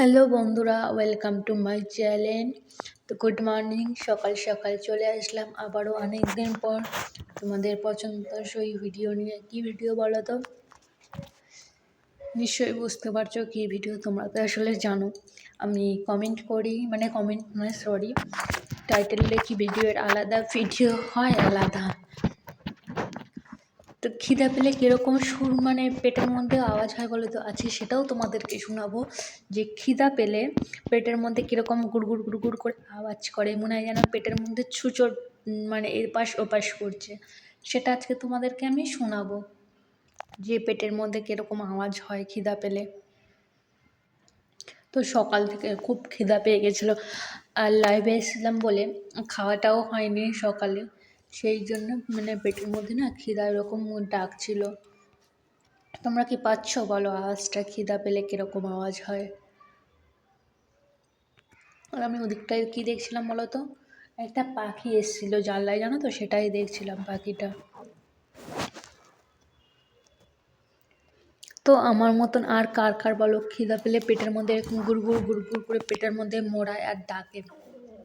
Hello বন্ধুরা, welcome to my channel. তো good morning, সকাল সকাল চলে আসলাম। আবারও অনেক দিন পর তোমাদের পছন্দসই ভিডিও নিয়ে। কী ভিডিও বলো তো? নিশ্চয়ই বুঝতে পারছ কী ভিডিও, তোমরা তো আসলে জানো। আমি কমেন্ট করি মানে কমেন্ট মানে সরি টাইটেল লিখি ভিডিওর আলাদা ভিডিও হয়, আলাদা। তো খিদে পেলে কীরকম সুর মানে পেটের মধ্যে আওয়াজ হয় বলে তো? আছে সেটাও তোমাদেরকে শোনাবো যে খিদা পেলে পেটের মধ্যে কীরকম গুড়গুড় গুড়গুড় করে আওয়াজ করে, মনে হয় যেন পেটের মধ্যে ছুঁচোর মানে এপাশ ওপাশ করছে। সেটা আজকে তোমাদেরকে আমি শোনাবো যে পেটের মধ্যে কীরকম আওয়াজ হয় খিদা পেলে। তো সকাল থেকে খুব খিদা পেয়ে গেছিল। আর লাইভে এসেছিলাম বলে, খাওয়াটাও হয়নি সকালে। সেই জন্য মানে পেটের মধ্যে না খিদা এরকম ডাকছিল। তোমরা কি পাচ্ছ বলো? আওয়াজটা খিদা পেলে কীরকম আওয়াজ হয়? আর আমি ওদিকটায় কী দেখছিলাম বলো তো? একটা পাখি এসেছিল জানলায়, জানো তো? সেটাই দেখছিলাম পাখিটা। তো আমার মতন আর কার কার বলো? খিদা পেলে পেটের মধ্যে এরকম গুড়গুড় গুড় করে পেটের মধ্যে মোড়ায় আর ডাকে।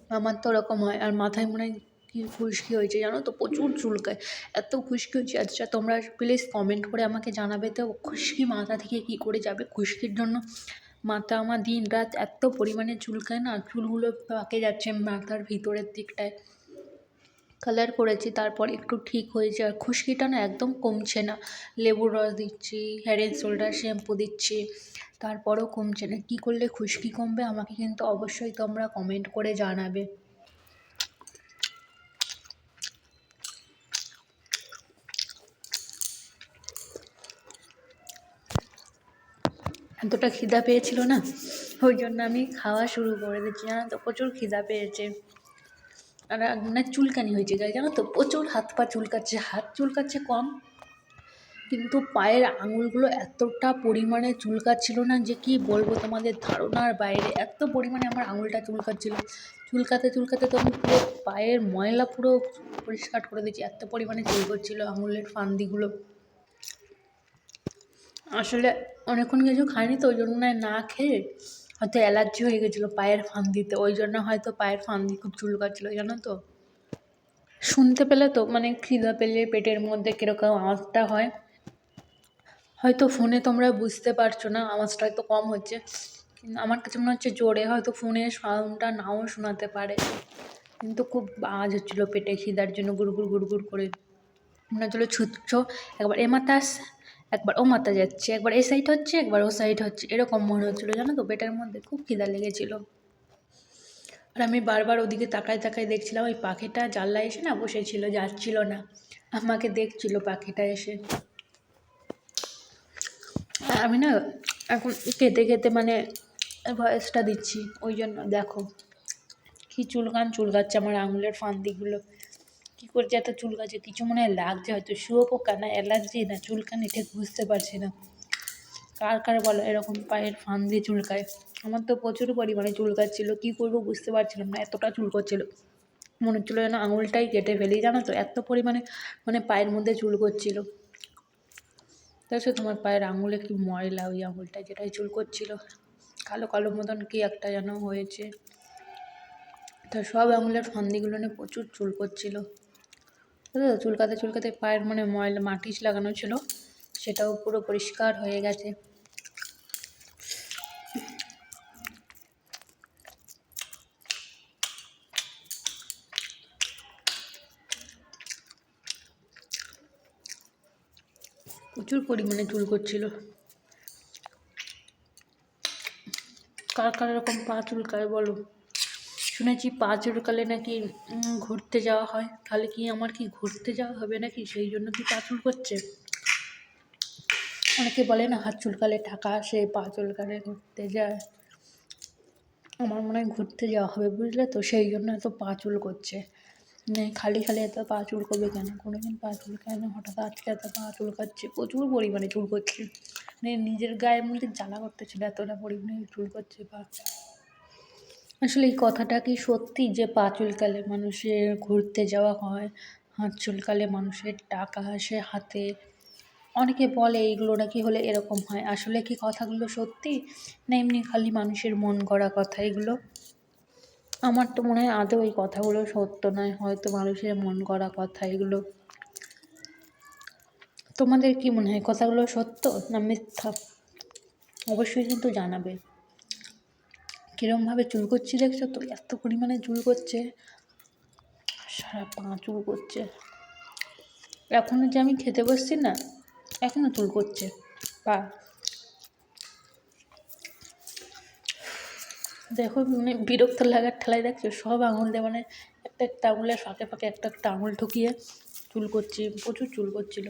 আমার তো ওরকম হয়। আর মাথায় মনে হয় কি খুশকি হয়েছে জানো তো? প্রচুর চুলকায়। এত খুশকি হয়েছে। আচ্ছা তোমরা প্লিজ কমেন্ট করে আমাকে জানাবে তো খুশকি মাথা থেকে কী করে যাবে? খুশকির জন্য মাথা আমার দিন রাত এত পরিমাণে চুলকায় না, চুলগুলো পাকে যাচ্ছে মাথার ভিতরের দিকটায়। কালার করেছি, তারপর একটু ঠিক হয়েছে। আর খুশকিটা না একদম কমছে না। লেবুর রস দিচ্ছি হেড অ্যান্ড শোল্ডার শ্যাম্পু দিচ্ছি, তারপরও কমছে না। কী করলে খুশকি কমবে? আমাকে কিন্তু অবশ্যই তোমরা কমেন্ট করে জানাবে। এতটা খিদা পেয়েছিল না? ওই জন্য আমি খাওয়া শুরু করে দিচ্ছি জানো তো, প্রচুর খিদা পেয়েছে। আর মানে চুলকানি হয়েছে গায়ে জানো তো, প্রচুর হাত পা চুলকাচ্ছে, হাত চুলকাচ্ছে কম। কিন্তু পায়ের আঙুলগুলো এতটা পরিমাণে চুলকাচ্ছিল না যে কী বলব তোমাদের ধারণার বাইরে। এত পরিমাণে আমার আঙুলটা চুলকাচ্ছিল। চুলকাতে চুলকাতে তো আমি পুরো পায়ের ময়লা পুরো পরিষ্কার করে দিচ্ছি এত পরিমাণে চুলকোচ্ছিল আঙুলের ফান্দিগুলো। আসলে অনেকক্ষণ কিছু খাইনি তো, ওই জন্য না খেয়ে হয়তো অ্যালার্জি হয়ে গেছিল পায়ের ফান্দিতে ওই জন্য হয়তো পায়ের ফান্দি খুব চুলকাচ্ছিলো জানো তো। শুনতে পেলে তো মানে খিদা পেলে পেটের মধ্যে কীরকম আওয়াজটা হয়। হয়তো ফোনে তোমরা বুঝতে পারছ না, আওয়াজটা হয়তো কম হচ্ছে। আমার কাছে মনে হচ্ছে জোরে হয়তো ফোনের সাউন্ডটা নাও শোনাতে পারে। কিন্তু খুব আওয়াজ হচ্ছিল পেটে খিদার জন্য গুড়গুড় গুড়গুড় করে। মনে হচ্ছিল ছুটছ, একবার এ মাথা একবার ও মাথা যাচ্ছে, একবার এই সাইড হচ্ছে, একবার ও সাইড হচ্ছে। এরকম মনে হচ্ছিল, জানো তো? পেটের মধ্যে খুব খিদা লেগেছিলো। আর আমি বারবার ওদিকে তাকায় তাকায় দেখছিলাম, ওই পাখিটা জানলায় এসে না বসেছিল, যাচ্ছিল না। আমাকে দেখছিল পাখিটা এসে। আমি না এখন খেতে খেতে মানে ভয়েসটা দিচ্ছি, ওই জন্য দেখো। কী চুলকান চুলকাচ্ছে আমার আঙুলের ফান্দিগুলো। কী করছে এত চুলকাচ্ছে কিছু মনে হয় লাগছে, হয়তো শুয়োপোকা না অ্যালার্জি, না চুলকানি, ঠিক বুঝতে পারছি না। কার কার বলো, এরকম পায়ের ফান দিয়ে চুলকায়। আমার তো প্রচুর পরিমাণে চুলকাচ্ছিল কী করব বুঝতে পারছিলাম না, এতটা চুলকোচ্ছিল মনে হচ্ছিল যেন আঙুলটাই কেটে ফেলি, জানো তো, এত পরিমাণে মানে পায়ের মধ্যে চুল করছিল। দেখছ তোমার পায়ের আঙুলে কি ময়লা, ওই আঙুলটা যেটাই চুল করছিল? কালো কালো মতন কি একটা যেন হয়েছে। তা সব আঙুলের ফান্দিগুলো নিয়ে প্রচুর চুল বুঝলো চুলকাতে চুলকাতে পায়ের মানে ময়লা মাটিস লাগানো ছিল। সেটাও পুরো পরিষ্কার হয়ে গেছে। প্রচুর পরিমাণে চুল করছিল। কার কার এরকম পা চুলকায় বলো? শুনেছি পা চুলকালে নাকি ঘুরতে যাওয়া হয়। তাহলে কি আমার কি ঘুরতে যাওয়া হবে নাকি? সেই জন্য কি পা করছে? অনেকে বলে না হাত চুলকালে টাকা আসে পা চুলকালে ঘুরতে যায়। আমার মনে হয় ঘুরতে যাওয়া হবে বুঝলে তো, সেই জন্য এত পা চুল করছে খালি খালি এত পা চুল করবে কেন? কোনো দিন পা চুলকায় না হঠাৎ আজকে এত পা চুল চুলকাচ্ছে প্রচুর পরিমাণে চুল করছে। মানে নিজের গায়ের মধ্যে জ্বালা করতেছিল, এতটা পরিমাণে চুল করছে পা আসলে এই কথাটা কি সত্যি যে পা চুলকালে মানুষের ঘুরতে যাওয়া হয় হাত চুলকালে মানুষের টাকা আসে হাতে? অনেকে বলে এইগুলো নাকি হলে এরকম হয়। আসলে কি কথাগুলো সত্যি? না এমনি খালি মানুষের মন গড়া কথা এগুলো? আমার তো মনে হয় আদৌ এই কথাগুলো সত্য নয়, হয়তো মানুষের মন গড়া কথা এগুলো। তোমাদের কি মনে হয় কথাগুলো সত্য না মিথ্যা? অবশ্যই কিন্তু জানাবে। কীরমভাবে চুল করছি দেখছ? তো এত পরিমাণে চুল করছে। সারা পা চুল করছে। এখনও যে আমি খেতে বসছি না এখনও চুল করছে। পা। দেখো মানে বিরক্ত লাগার ঠেলায় দেখছ? সব আঙুল দিয়ে মানে একটা একটা আঙুলের ফাঁকে ফাঁকে একটা একটা আঙুল ঢুকিয়ে চুল করছি, প্রচুর চুল করছিল।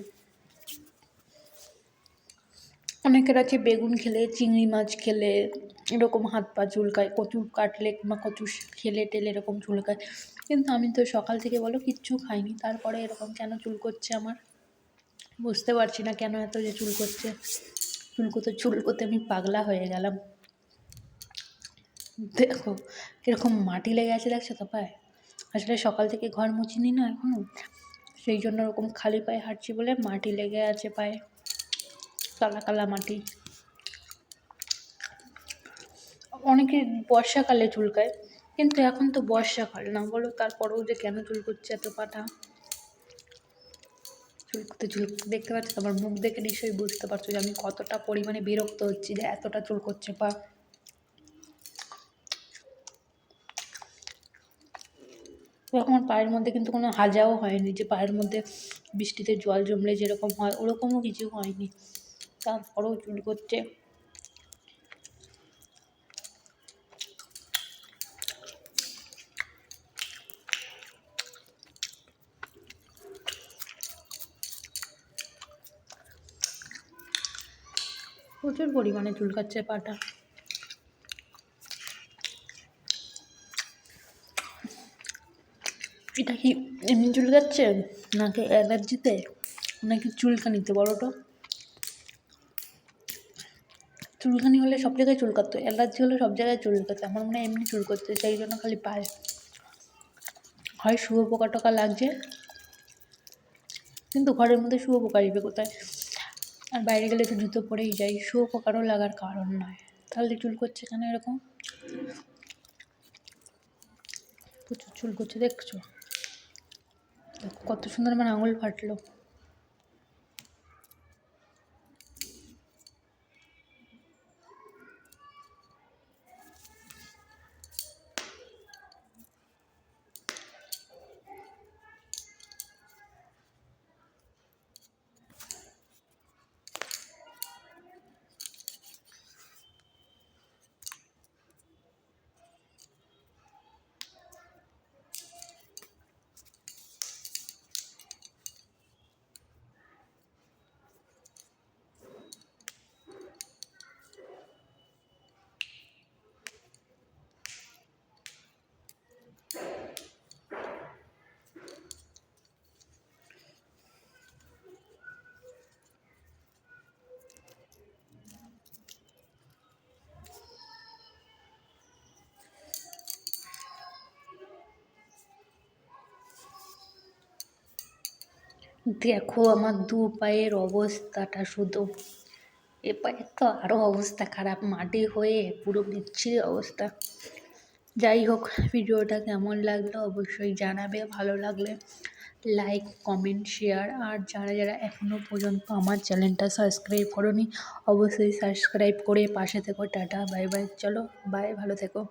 অনেকের আছে বেগুন খেলে, চিংড়ি মাছ খেলে এরকম হাত পা চুলকায়, কচু কাটলে কিংবা কচু খেলে টেলে এরকম চুলকায়। কিন্তু আমি তো সকাল থেকে বলো কিচ্ছু খাইনি, তারপরে এরকম কেন চুল করছে আমার? বুঝতে পারছি না কেন এত যে চুল করছে। চুলকোতে চুলকোতে আমি পাগলা হয়ে গেলাম। দেখো কীরকম মাটি লেগে আছে দেখছ তো পায়ে? আসলে সকাল থেকে ঘর মুছিনি না এখনও সেই জন্য ওরকম খালি পায়ে হাঁটছি বলে মাটি লেগে আছে পায়ে। কালা কালা মাটি। অনেকে বর্ষাকালে চুলকায়, কিন্তু এখন তো বর্ষাকাল, না বলো তারপরেও যে কেন চুল করছে এত পাটা চুলকোতে চুল, দেখতে পাচ্ছ আমার মুখ দেখে নিশ্চয়ই বুঝতে পারছ যে আমি কতটা পরিমাণে বিরক্ত হচ্ছি যে এতটা চুল করছে পা আমার পায়ের মধ্যে কিন্তু কোনো হাজাও হয়নি, যে পায়ের মধ্যে বৃষ্টিতে জল জমলে যেরকম হয়, ওরকমও কিছু হয়নি। তারপরেও চুল করছে প্রচুর পরিমাণে চুলকাচ্ছে পাটা। এটা কি এমনি চুলকাচ্ছে? নাকি অ্যালার্জিতে? নাকি চুলকানিতে বড়োটা চুলকানি হলে সব জায়গায় চুলকাতো, অ্যালার্জি হলে সব জায়গায় চুলকাতো, আমার মনে হয় এমনি চুল চুলকাচ্ছে সেই জন্য খালি পায়ে হয় শুয়োপোকা টোকা লাগছে। কিন্তু ঘরের মধ্যে শুয়োপোকা আসবে কোথায়? আর বাইরে গেলে তো জুতো পরেই যাই। পোকারও লাগার কারণ নয়। তাহলে চুল করছে কেন এরকম? প্রচুর চুল করছে, দেখছ? দেখো কত সুন্দর আমার আঙুল ফাটলো। দেখো আমার দু পায়ের অবস্থাটা শুধু। এ পায়ের তো আরও অবস্থা খারাপ, মাটি হয়ে পুরো বিচ্ছিরি অবস্থা। যাই হোক, ভিডিওটা কেমন লাগল অবশ্যই জানাবে, ভালো লাগলে লাইক কমেন্ট শেয়ার আর যারা যারা এখনও পর্যন্ত আমার চ্যানেলটা সাবস্ক্রাইব করনি, অবশ্যই সাবস্ক্রাইব করে পাশে থেকো, টাটা বাই বাই চলো বাই ভালো থেকো।